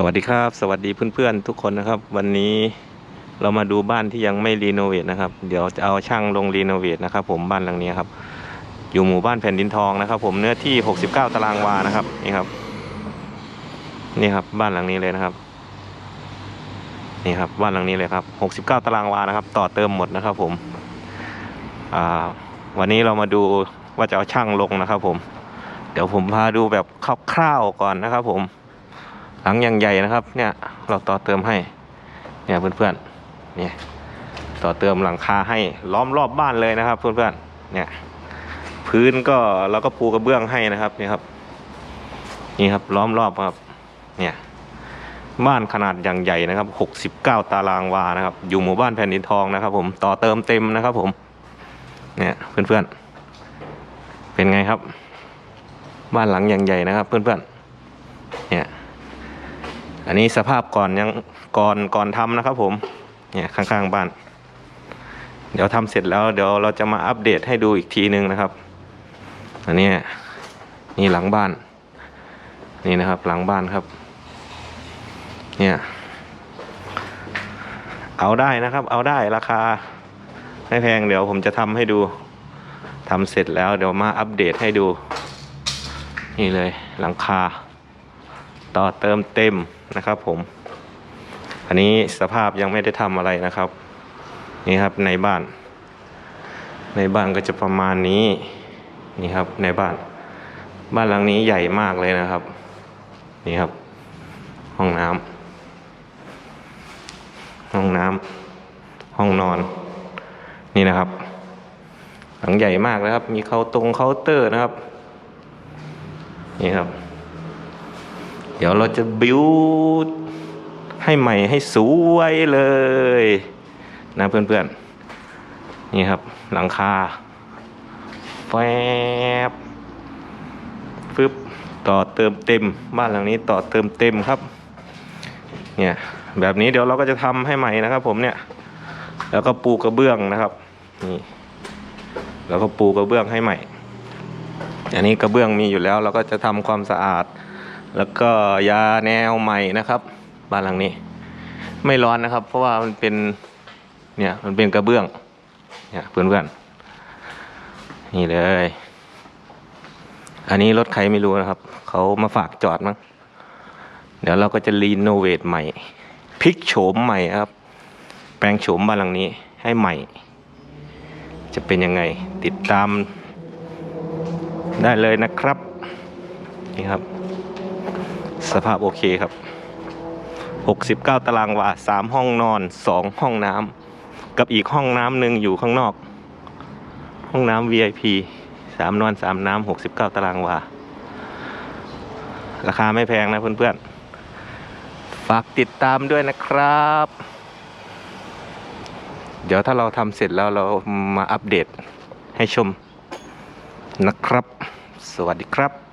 สวัสดีครับ สวัสดีเพื่อนๆทุกคนนะครับ วันนี้เรามาดูบ้านที่ยังไม่รีโนเวทนะครับ เดี๋ยวจะเอาช่างลงรีโนเวทนะครับ ผมบ้านหลังนี้ครับ อยู่หมู่บ้านแผ่นดินทองนะครับ ผมเนื้อที่ 69 ตารางวานะครับนี่ครับ นี่ครับบ้านหลังนี้เลยนะครับ นี่ครับบ้านหลังนี้เลยครับ 69 ตารางวานะครับ ต่อเติมหมดนะครับ ผมอ่าวันนี้เรามาดูว่าจะเอาช่างลงนะครับ ผม เดี๋ยวผมพาดูแบบคร่าวๆก่อนนะครับ ผม หลังอย่างใหญ่นะครับ เนี่ยเราต่อเติมให้ เนี่ยเพื่อนๆเนี่ยต่อเติมหลังคาให้ล้อมรอบบ้านเลยนะครับ เพื่อนๆเนี่ยพื้นก็เราก็ปูกระเบื้องให้นะครับนี่ครับ นี่ครับล้อมรอบครับ เนี่ยบ้านขนาดอย่างใหญ่นะครับ69 ตารางวานะครับ อยู่หมู่บ้านแผ่นดินทองนะครับ ผมต่อเติมเต็มนะครับ ผม เนี่ยเพื่อนๆเป็นไงครับ บ้านหลังอย่างใหญ่นะครับ เพื่อนๆเนี่ย อันนี้สภาพก่อนยังก่อนก่อนทำนะครับ ผมเนี่ยข้างๆบ้าน เดี๋ยวทำเสร็จแล้ว เดี๋ยวเราจะมาอัปเดตให้ดูอีกทีนึงนะครับ อันนี้นี่หลังบ้าน นี่นะครับหลังบ้านครับ เนี่ย เอาได้นะครับ เอาได้ราคาไม่แพงเดี๋ยวผมจะทำให้ดูทำเสร็จแล้วเดี๋ยวมาอัปเดตให้ดู นี่เลยหลังคา ต่อเติมเต็มนะครับผม อันนี้สภาพยังไม่ได้ทำอะไรนะครับ นี่ครับในบ้าน ในบ้านก็จะประมาณนี้นี่ครับในบ้าน บ้านหลังนี้ใหญ่มากเลยนะครับ นี่ครับ ห้องน้ำห้องน้ำห้องนอน นี่นะครับ หลังใหญ่มากเลยครับ มีเคาน์ตรงเคาน์เตอร์นะครับ นี่ครับ เดี๋ยวเราจะบิวให้ใหม่ให้สวยเลยนะเพื่อนๆ นี่ครับหลังคาแฟบฟึบต่อเติมเต็มบ้านหลังนี้ต่อเติมเต็มครับ เนี่ยแบบนี้เดี๋ยวเราก็จะทำให้ใหม่นะครับ ผมเนี่ย แล้วก็ปูกระเบื้องนะครับนี่แล้วก็ปูกระเบื้องให้ใหม่ อันนี้กระเบื้องมีอยู่แล้วเราก็จะทำความสะอาด แล้วก็ยาแนวใหม่นะครับ บ้านหลังนี้ ไม่ร้อนนะครับ เพราะว่ามันเป็นเนี่ยมันเป็นกระเบื้องเนี่ยเพื่อนๆนี่เลย อันนี้รถใครไม่รู้นะครับเขามาฝากจอดมั้งเดี๋ยวเราก็จะรีโนเวทใหม่พลิกโฉมใหม่ครับ แปลงโฉมบ้านหลังนี้ให้ใหม่ จะเป็นยังไงติดตามได้เลยนะครับนี่ครับ สภาพโอเคครับ 69 ตารางวา 3 ห้องนอน 2 ห้องน้ำกับอีกห้องน้ำหนึ่งอยู่ข้างนอก ห้องน้ำ VIP 3 นอน 3 น้ำ 69 ตารางวา ราคาไม่แพงนะเพื่อนๆ ฝากติดตามด้วยนะครับ เดี๋ยวถ้าเราทำเสร็จแล้วเรามาอัปเดตให้ชมนะครับ สวัสดีครับ